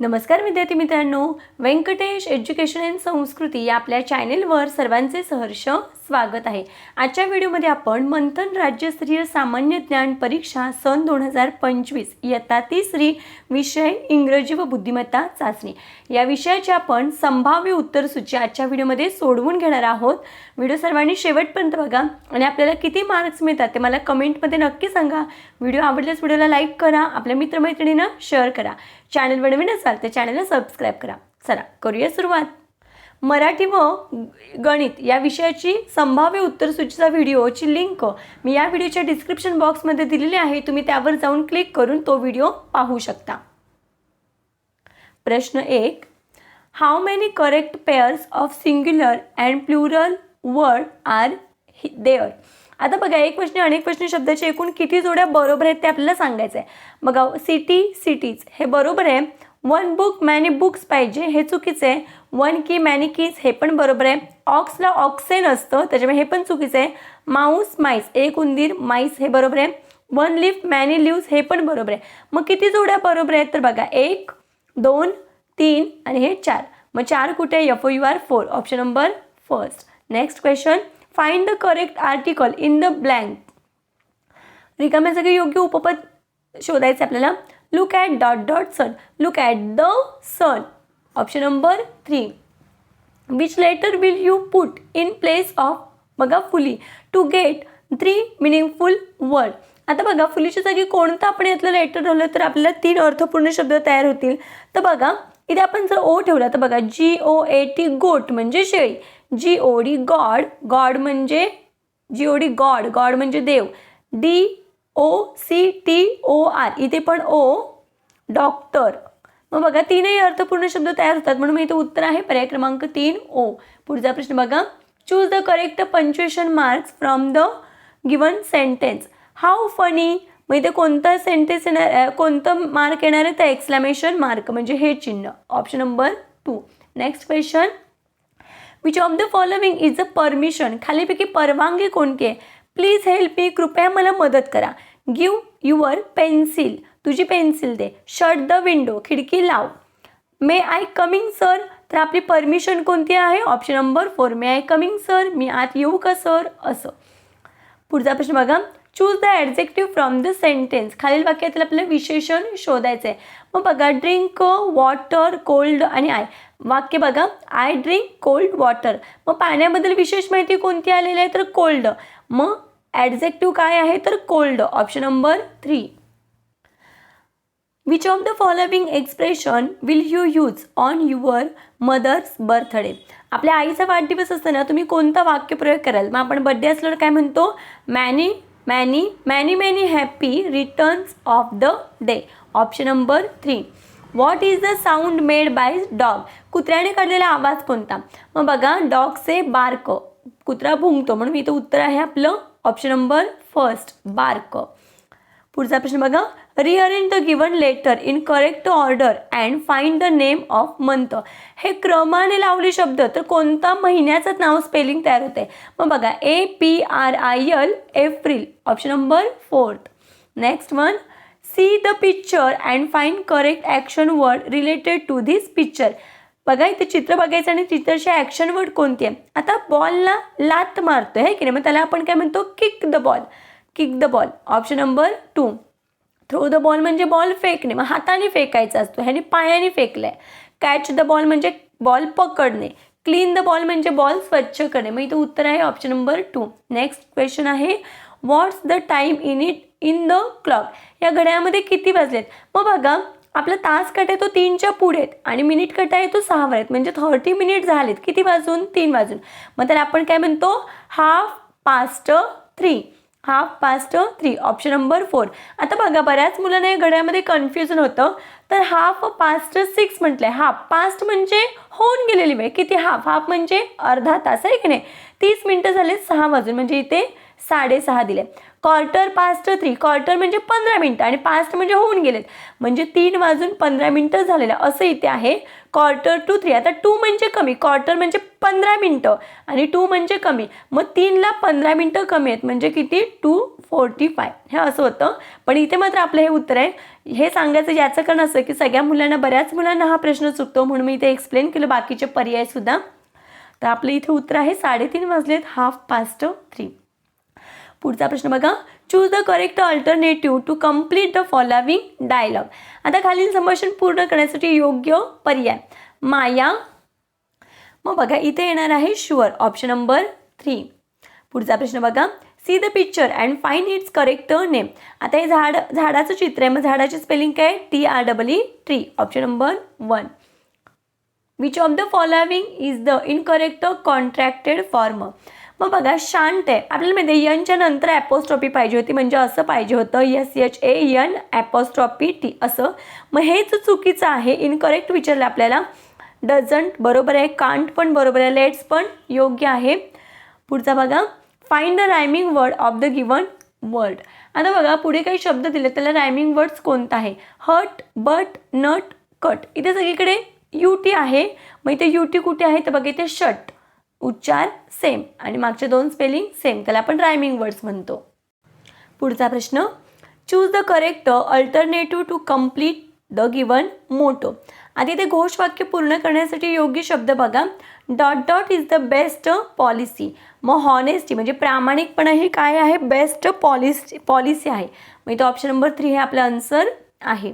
नमस्कार विद्यार्थी मित्रांनो. व्यंकटेश एज्युकेशन अँड संस्कृती या आपल्या चॅनेलवर सर्वांचे सहर्ष स्वागत आहे. आजच्या व्हिडिओमध्ये आपण मंथन राज्यस्तरीय सामान्य ज्ञान परीक्षा सन दोन हजार पंचवीस इयत्ता तिसरी विषय इंग्रजी व बुद्धिमत्ता चाचणी. या विषयाची आपण संभाव्य उत्तरसूची आजच्या व्हिडिओमध्ये सोडवून घेणार आहोत. व्हिडिओ सर्वांनी शेवटपर्यंत बघा आणि आपल्याला किती मार्क्स मिळतात ते मला कमेंटमध्ये नक्की सांगा. व्हिडिओ आवडल्यास व्हिडिओला लाईक करा आपल्या मित्रमैत्रिणींना शेअर करा. चॅनल नवीन असाल तर चॅनलला सबस्क्राईब करा. चला करूया सुरुवात. मराठी व गणित या विषयाची संभाव्य उत्तरसूचीचा व्हिडिओची लिंक मी या व्हिडिओच्या डिस्क्रिप्शन बॉक्समध्ये दिलेली आहे. तुम्ही त्यावर जाऊन क्लिक करून तो व्हिडिओ पाहू शकता. प्रश्न एक how many correct pairs of singular and plural word are there आता बघा एक प्रश्न अनेक प्रश्न शब्दाचे एकूण किती जोड्या बरोबर आहेत ते आपल्याला सांगायचं आहे बघा सिटी सिटीज हे बरोबर आहे. वन बुक मॅनी बुक्स पाहिजे. हे चुकीचं आहे वन की मॅनी कीज हे पण बरोबर आहे. ऑक्सला ऑक्सेन असतं. त्याच्यामुळे हे पण चुकीचं आहे माऊस माईस एक उंदीर माईस हे बरोबर आहे. वन लिफ्ट मॅनी लिव्स हे पण बरोबर आहे. मग किती जोड्या बरोबर आहेत? तर बघा एक दोन तीन आणि हे चार. मग चार कुठे? F U R four option number first next question find the correct article in the blank रिकाम्या सगळे योग्य उपपद शोधायचं आपल्याला. Look at dot dot sun look at the sun option number three which letter will you put in place of बघा फुली to get three meaningful word आता बघा फुलीच्या जागी कोणतं आपण यातलं लेटर ठेवलं तर आपल्याला तीन अर्थपूर्ण शब्द तयार होतील. तर बघा इथे आपण जर ओ ठेवला तर बघा जी ओ ए टी गोट म्हणजे शेळी. G O D God God म्हणजे G O D God God म्हणजे देव. D O C T O R इथे पण ओ डॉक्टर. मग बघा तीनही अर्थपूर्ण शब्द तयार होतात म्हणून मग इथे उत्तर आहे पर्याय क्रमांक तीन ओ. पुढचा प्रश्न बघा. Choose the correct punctuation marks from the given sentence how funny मग इथे कोणता सेंटेन्स येणार कोणतं मार्क येणार आहे तर एक्सलॅमेशन मार्क म्हणजे हे चिन्ह. Option number two next question which of the following is a permission खालीपैकी परवानगी कोणती आहे? प्लीज हेल्प मी कृपया मला मदत करा. गिव युअर पेन्सिल तुझी पेन्सिल दे. शट द विंडो खिडकी लाव. मे आय कमिंग सर तर आपली परमिशन कोणती आहे? Option number four may I coming sir मी आत येऊ का सर असं. पुढचा प्रश्न बघा. Choose the adjective from the sentence खालील वाक्यातील आपलं विशेषण शोधायचं आहे मग बघा ड्रिंक वॉटर कोल्ड आणि आय वाक्य बघा आय ड्रिंक कोल्ड वॉटर मग पाण्याबद्दल विशेष माहिती कोणती आलेली आहे? तर कोल्ड मग ॲडजेक्टिव्ह काय आहे? तर cold option number three which of the following expression will you use on your mother's birthday आपल्या आईचा वाढदिवस असताना तुम्ही कोणता वाक्यप्रयोग कराल? मग आपण बड्डे असल्यावर काय म्हणतो? Many many many many happy returns of the day option number three what is the sound made by dog कुत्र्याने काढलेला आवाज कोणता? मग बघा डॉगचे बार्क कुत्रा भुंकतो म्हणून इथं उत्तर आहे आपलं ऑप्शन नंबर फर्स्ट बार्क पुढचा प्रश्न बघा. Rearrange the given letter in correct order and find the name of month हे क्रमाने लावले शब्द तर कोणता महिन्याचं नाव स्पेलिंग तयार होते मग बघा A P R I L April option number fourth next one see the picture and find correct action word related to this picture बघा इथे चित्र बघायचं आणि चित्रची ॲक्शन वर्ड कोणती आहे? आता बॉलला लात मारतोय आहे की नाही? मग त्याला आपण काय म्हणतो? Kick the ball kick the ball option number two throw the ball म्हणजे बॉल फेकणे मग हाताने फेकायचा असतो ह्याने पायाने फेकलाय. कॅच द बॉल म्हणजे बॉल पकडणे. क्लीन द बॉल म्हणजे बॉल स्वच्छ करणे. मग इथं उत्तर आहे option number two next question आहे what's the time in it in the clock या घड्याळामध्ये किती वाजलेत? मग बघा आपला तास कट आहे तो तीनच्या पुढे आहेत आणि मिनिट कट आहे तो सहावर आहेत. म्हणजे थर्टी मिनिट झालेत. किती वाजून? तीन वाजून. मग त्याला आपण काय म्हणतो? Half past three half past three option number four आता बघा बऱ्याच मुलांना या घड्यामध्ये कन्फ्युजन होतं. तर हाफ पास्ट सिक्स म्हटलंय. हाफ पास्ट म्हणजे होऊन गेलेली वेळ. किती हाफ हाफ म्हणजे अर्धा तास आहे की नाही? तीस मिनटं झाले सहा वाजून. म्हणजे इथे साडेसहा दिले. क्वार्टर पास्ट थ्री क्वार्टर म्हणजे पंधरा मिनटं आणि पास्ट म्हणजे होऊन गेलेत. म्हणजे तीन वाजून पंधरा मिनटं झालेलं. असं इथे आहे. क्वार्टर टू थ्री आता टू म्हणजे कमी. क्वार्टर म्हणजे पंधरा मिनटं. आणि टू म्हणजे कमी. मग तीनला पंधरा मिनटं कमी आहेत. म्हणजे किती? टू फोर्टी फाय हे असं होतं. पण इथे मात्र आपलं हे उत्तर आहे. हे सांगायचं याचं कारण असं की सगळ्या मुलांना बऱ्याच मुलांना हा प्रश्न चुकतो म्हणून मी इथे एक्सप्लेन केलं. बाकीचे पर्यायसुद्धा तर आपलं इथे उत्तर आहे. साडेतीन वाजलेत. हाफ पास्ट थ्री पुढचा प्रश्न बघा. Choose the correct alternative to complete the following dialogue आता खालील संभाषण पूर्ण करण्यासाठी योग्य पर्याय. माया. मग बघा इथे येणार आहे शुअर ऑप्शन नंबर थ्री पुढचा प्रश्न बघा. See the picture and find its correct name आता हे झाड झाडाचं चित्र आहे. मग झाडाची स्पेलिंग काय? T R double E tree option number one which of the following is the incorrect contracted form मग बघा शांत आहे. आपल्याला माहिती आहे यनच्या नंतर ॲपोस्ट्रॉपी पाहिजे होती म्हणजे असं पाहिजे होतं S H A N apostrophe T असं. मग हेच चुकीचं आहे इनकरेक्ट विचारलं आपल्याला. डझंट बरोबर आहे कांट पण बरोबर आहे लेट्स पण योग्य आहे. पुढचा बघा find the rhyming word of the given word आता बघा पुढे काही शब्द दिले त्याला रायमिंग वर्ड्स कोणता आहे? हट बट नट कट इथे सगळीकडे यू टी आहे. मग इथे यू टी कुठे आहे? तर बघा इथे शट उच्चार सेम आणि मागचे दोन स्पेलिंग सेम त्याला आपण रायमिंग वर्ड्स म्हणतो. पुढचा प्रश्न. Choose the correct alternative to complete the given motto आधी ते घोषवाक्य पूर्ण करण्यासाठी योग्य शब्द बघा. Dot dot is the best policy मग हॉनेस्टी म्हणजे प्रामाणिकपणा हे काय आहे? बेस्ट पॉलिसी पॉलिसी आहे. मग इथं ऑप्शन नंबर थ्री हे आपलं आन्सर आहे.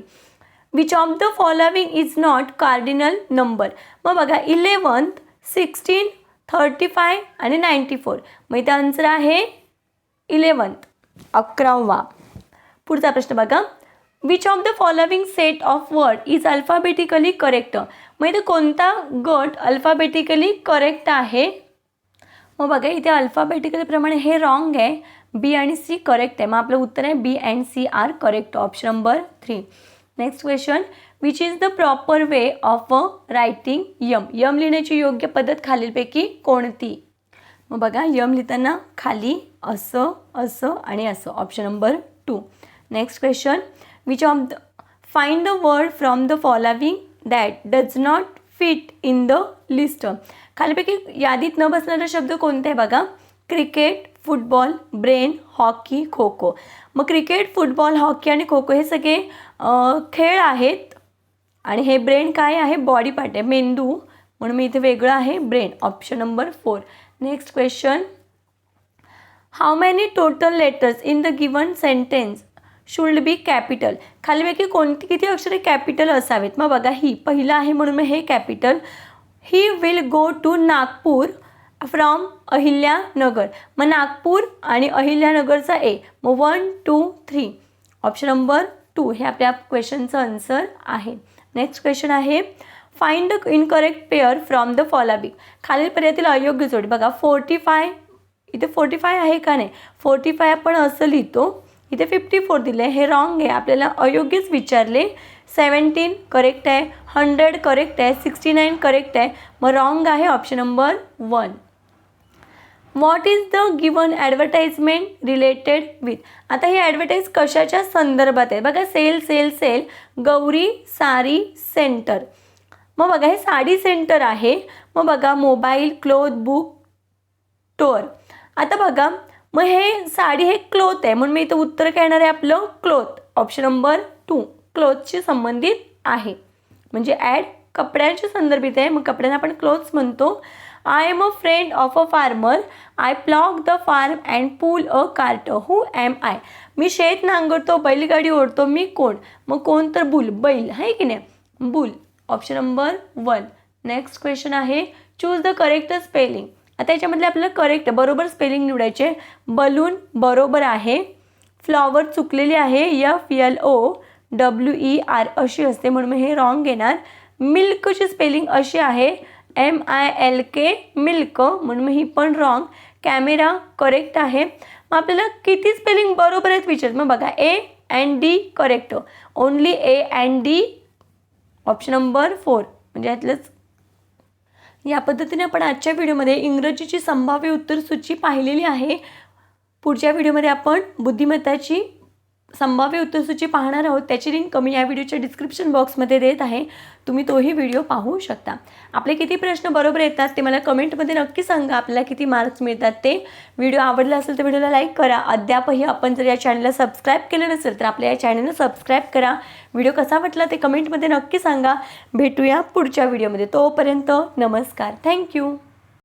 Which of the following is not cardinal number मग बघा इलेवन्थ सिक्स्टीन थर्टी फाय आणि नाईंटी फोर. मग इथे आन्सर आहे इलेवन्थ. अकरावा. पुढचा प्रश्न बघा. Which of the following set of word is alphabetically correct मग इथे कोणता गट अल्फाबेटिकली करेक्ट आहे? मग बघा इथे अल्फाबेटिकली प्रमाणे हे रॉंग आहे. बी आणि सी करेक्ट आहे. मग आपलं उत्तर आहे B and C are correct option number three next question which is the proper way of a writing M M लिहिण्याची योग्य पद्धत खालीलपैकी कोणती? मग बघा यम लिहिताना खाली असं असं आणि असं. Option number two next question which of the find the word from the following that does not fit in the list खालीपैकी यादीत न बसणारे शब्द कोणते आहे बघा? Cricket football brain hockey kho kho मग क्रिकेट फुटबॉल हॉकी आणि खो खो हे सगळे खेळ आहेत. आणि हे ब्रेन काय आहे? बॉडी पार्ट आहे. मेंदू. म्हणून मी इथे वेगळं आहे. Brain option number four next question how many total letters in the given sentence should be capital खालीपैकी कोणती किती अक्षरे कॅपिटल असावेत? मग बघा ही पहिलं आहे म्हणून मग हे capital he will go to Nagpur from Ahilyanagar मग नागपूर आणि अहिल्यानगरचा ए मग one two three option number two हे आपल्या क्वेश्चनचं आन्सर आहे. नेक्स्ट क्वेश्चन आहे find the incorrect pair from the following खालील पर्यायातील अयोग्य जोडी. बघा फोर्टी फाय इथे फोर्टी फाय आहे का नाही? फोर्टी फाय आपण असं लिहितो इथे फिफ्टी फोर दिले हे रॉंग आहे. आपल्याला अयोग्यच विचारले. सेवन्टीन करेक्ट आहे. हंड्रेड करेक्ट आहे. सिक्स्टी नाईन करेक्ट आहे. मग रॉंग आहे option number one what is the given advertisement related with आता हे ॲडव्हर्टाईज कशाच्या संदर्भात आहे? बघा सेल सेल सेल गौरी सारी सेंटर मग बघा हे साडी सेंटर आहे. मग बघा मोबाईल क्लोथ बुक टोअर आता बघा मग हे साडी हे क्लोथ आहे. म्हणून मी इथं उत्तर काय येणार आहे आपलं क्लोथ ऑप्शन नंबर टू क्लोथशी संबंधित आहे. म्हणजे ॲड कपड्यांच्या संदर्भित आहे. मग कपड्यांना आपण क्लोथ्स म्हणतो. I am a friend of a farmer I plough the farm and pull a cart who am I मी शेत नांगरतो बैलगाडी ओढतो मी कोण? मग कोण तर बुल बैल आहे की नाही? Bull. Option number one next question आहे चूज द करेक्ट स्पेलिंग आता याच्यामधले आपल्याला करेक्ट बरोबर स्पेलिंग निवडायचे. बलून बरोबर आहे. फ्लॉवर चुकलेली आहे. F L O W E R अशी असते म्हणून मग हे रॉंग येणार. मिल्कची स्पेलिंग अशी आहे. M I L K milk म्हणून ही पण रॉंग कॅमेरा करेक्ट आहे. मग आपल्याला किती स्पेलिंग बरोबर आहेत विचारत मग बघा A and D correct only A and D option number four म्हणजे यातलंच. या पद्धतीने आपण आजच्या व्हिडिओमध्ये इंग्रजीची संभाव्य उत्तरसूची पाहिलेली आहे. पुढच्या व्हिडिओमध्ये आपण बुद्धिमत्ताची संभाव्य उत्तरसूची पाहणार आहोत. त्याची लिंक मी या व्हिडिओच्या डिस्क्रिप्शन बॉक्समध्ये देत आहे. तुम्ही तोही व्हिडिओ पाहू शकता. आपले किती प्रश्न बरोबर येतात ते मला कमेंटमध्ये नक्की सांगा. आपल्याला किती मार्क्स मिळतात ते. व्हिडिओ आवडला असेल तर व्हिडिओला लाईक करा. अद्यापही आपण जर या चॅनलला सबस्क्राईब केलं नसेल तर आपल्या या चॅनलला सबस्क्राईब करा. व्हिडिओ कसा वाटला ते कमेंटमध्ये नक्की सांगा. भेटूया पुढच्या व्हिडिओमध्ये तोपर्यंत नमस्कार. थँक्यू